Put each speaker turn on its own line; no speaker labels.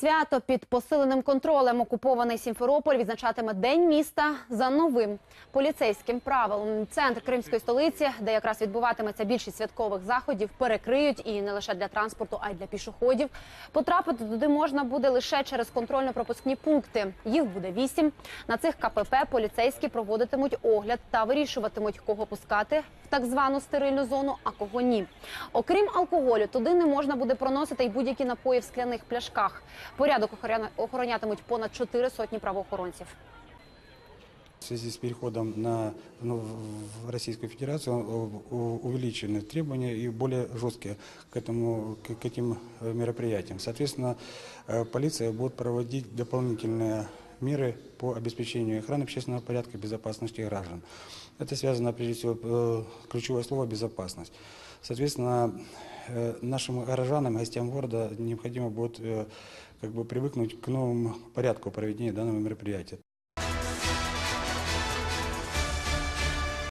Свято під посиленим контролем окупований Сімферополь відзначатиме День міста за новим поліцейським правилом. Центр кримської столиці, де якраз відбуватиметься більшість святкових заходів, перекриють і не лише для транспорту, а й для пішоходів. Потрапити туди можна буде лише через контрольно-пропускні пункти. Їх буде вісім. На цих КПП поліцейські проводитимуть огляд та вирішуватимуть, кого пускати в так звану стерильну зону, а кого ні. Окрім алкоголю, туди не можна буде проносити й будь-які напої в скляних пляшках. Порядок охороня- охоронятимуть понад чотири сотні правоохоронців.
В связи с переходом на, ну, в Российскую Федерацию у- у- увеличены требования и более жесткие к, этому, к, к этим э, мероприятиям. Соответственно, э, полиция будет проводить дополнительные меры по обеспечению охраны общественного порядка и безопасности граждан. Это связано, прежде всего, э, ключевое слово «безопасность». Соответственно, э, нашим горожанам, гостям города необходимо будет э, как бы привыкнуть к новому порядку проведения данного мероприятия.